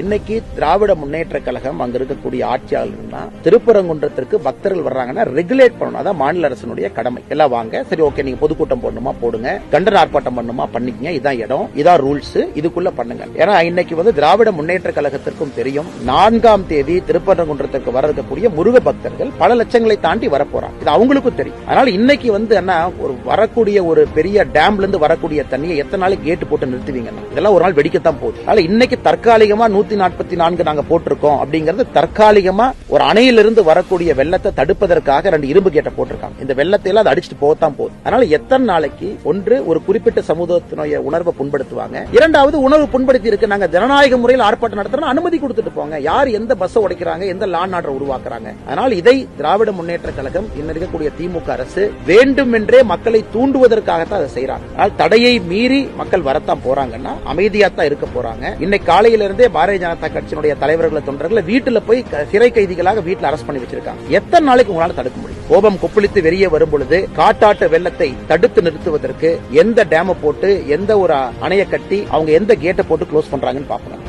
இன்னைக்கு திராவிட முன்னேற்ற கழகம் அங்க இருக்கக்கூடிய ஆட்சியாளர்கள்னா திருப்பரங்குன்றத்திற்கு பக்தர்கள் வர்றாங்கன்னா ரெகுலேட் பண்ணணும். அதான் மாநில அரசினுடைய கடமை. எல்லாம் வாங்க. சரி ஓகே நீங்க பொதுக்கூட்டம் போடணுமா? போடுங்க. கண்டன ஆர்ப்பாட்டம் பண்ணணுமா பண்ணிக்கங்க. இதான் இடம். இதான் ரூல்ஸ் இதுக்குள்ள பண்ணுங்க. ஏன்னா இன்னைக்கு வந்து திராவிட முன்னேற்ற கழகத்திற்கும் தெரியும் நான்காம் தேதி திருப்பரங்குன்றத்திற்கு வர இருக்கக்கூடிய முருக பக்தர்கள் பல லட்சங்களை தாண்டி வரப்போறாங்க. இது அவங்களுக்கும் தெரியும். அதனால இன்னைக்கு வந்து என்ன ஒரு வரக்கூடிய ஒரு பெரிய டேம்ல இருந்து வரக்கூடிய தண்ணியை எத்தனை நாளைக்கு கேட்டு போட்டு நிறுத்துவீங்க? இதெல்லாம் ஒரு நாள் வெடிக்கத்தான் போகுது. அதனால இன்னைக்கு தற்காலிகமா நூத்தி நாற்பத்தி நான்கு நாங்க போட்டிருக்கோம் அப்படிங்கறது தற்காலிகமா ஒரு அணையிலிருந்து வரக்கூடிய வெள்ளத்தை தடுப்பதற்காக ரெண்டு இரும்பு கேட்டை போட்டிருக்காங்க. இந்த வெள்ளத்தை எல்லாம் அடிச்சுட்டு போகத்தான் போகுது. அதனால எத்தனை நாளைக்கு ஒன்று ஒரு குறிப்பிட்ட சமூகத்தினுடைய உணர்வை புண்படுத்துவாங்க. இரண்டாவது உணர்வு புண்படுத்தி இருக்கு. நாங்க ஜனநாயக முறையில் ஆர்ப்பாட்டம் நடத்துறோம் அனுமதி கொடுத்துட்டு போங்க. யார் எந்த பஸ் உடைக்கிறாங்க எந்த லான் ஆர்டர் உருவாக்குறாங்க. அதனால் இதை திராவிட முன்னேற்ற கழகம் இன்னும் இருக்கக்கூடிய திமுக அரசு வேண்டுமென்றே மக்களை தூண்டுவதற்காகத்தான் அதை செய்யறாங்க அதனால் தடையை மீறி மக்கள் வரத்தான் போறாங்கன்னா அமைதியா தான் இருக்க போறாங்க. இன்னைக்கு காலையிலிருந்தே பாரதிய ஜனதா கட்சியினுடைய தலைவர்களை தொண்டர்களை வீட்டுல போய் சிறை கைதிகளாக வீட்டுல அரெஸ்ட் பண்ணி வச்சிருக்காங்க. எத்தனை நாளைக்கு உங்களால தடுக்க முடியும்? கோபம் கொப்பளித்து வெளியே வரும் பொழுது காட்டாட்டு வெள்ளத்தை தடுத்து நிறுத்துவதற்கு எந்த டேமை போட்டு எந்த ஒரு அணையை கட்டி அவங்க எந்த கேட்டை போட்டு க்ளோஸ் பண்றாங்கன்னு பாக்கணும்